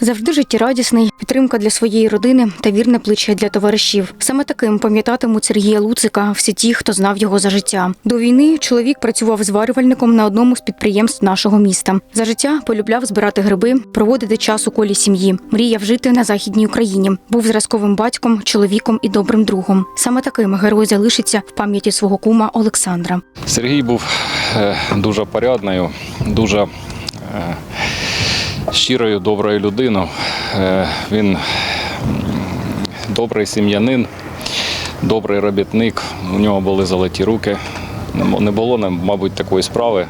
Завжди життєрадісний, підтримка для своєї родини та вірне плече для товаришів. Саме таким пам'ятатимуть Сергія Луцика всі ті, хто знав його за життя. До війни чоловік працював зварювальником на одному з підприємств нашого міста. За життя полюбляв збирати гриби, проводити час у колі сім'ї. Мріяв жити на західній Україні. Був зразковим батьком, чоловіком і добрим другом. Саме таким герой залишиться в пам'яті свого кума Олександра. Сергій був е, дуже порядною, дуже е, щирою, доброю людиною. Е, Він добрий сім'янин, добрий робітник. У нього були золоті руки. Не було, мабуть, такої справи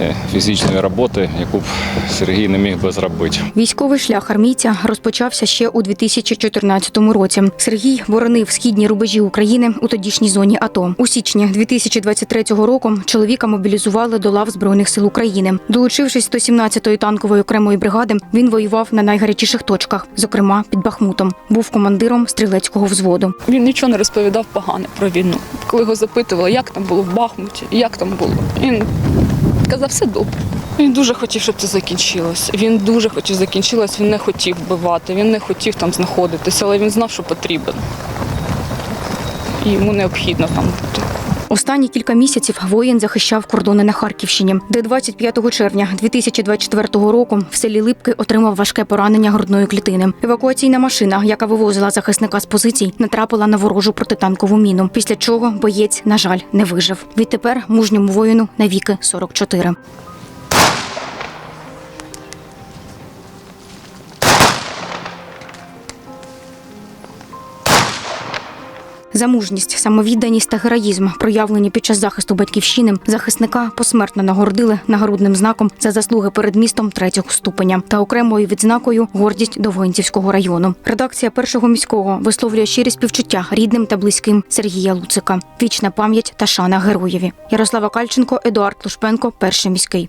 е, фізичної роботи, яку б Сергій не міг би зробити. Військовий шлях армійця розпочався ще у 2014 році. Сергій боронив східні рубежі України у тодішній зоні АТО. У січні 2023 року чоловіка мобілізували до лав збройних сил України. Долучившись до 17-ї танкової окремої бригади, він воював на найгарячіших точках, зокрема під Бахмутом. Був командиром стрілецького взводу. Він нічого не розповідав погане про війну. Коли його запитували, як там було в Бахмуті, як там було, він казав, все добре. Він дуже хотів, щоб це закінчилось. Він дуже хотів закінчилось, він не хотів вбивати, він не хотів там знаходитися, але він знав, що потрібен. І йому необхідно там бути. Останні кілька місяців воїн захищав кордони на Харківщині, де 25 червня 2024 року в селі Липки отримав важке поранення грудної клітини. Евакуаційна машина, яка вивозила захисника з позицій, натрапила на ворожу протитанкову міну. Після чого боєць, на жаль, не вижив. Відтепер мужньому воїну навіки 44. За мужність, самовідданість та героїзм, проявлені під час захисту батьківщини, захисника посмертно нагородили нагородним знаком за заслуги перед містом третього ступеня та окремою відзнакою гордість Довгинцівського району. Редакція першого міського висловлює щирі співчуття рідним та близьким Сергія Луцика. Вічна пам'ять та шана героєві. Ярослава Кальченко, Едуард Лушпенко, перший міський.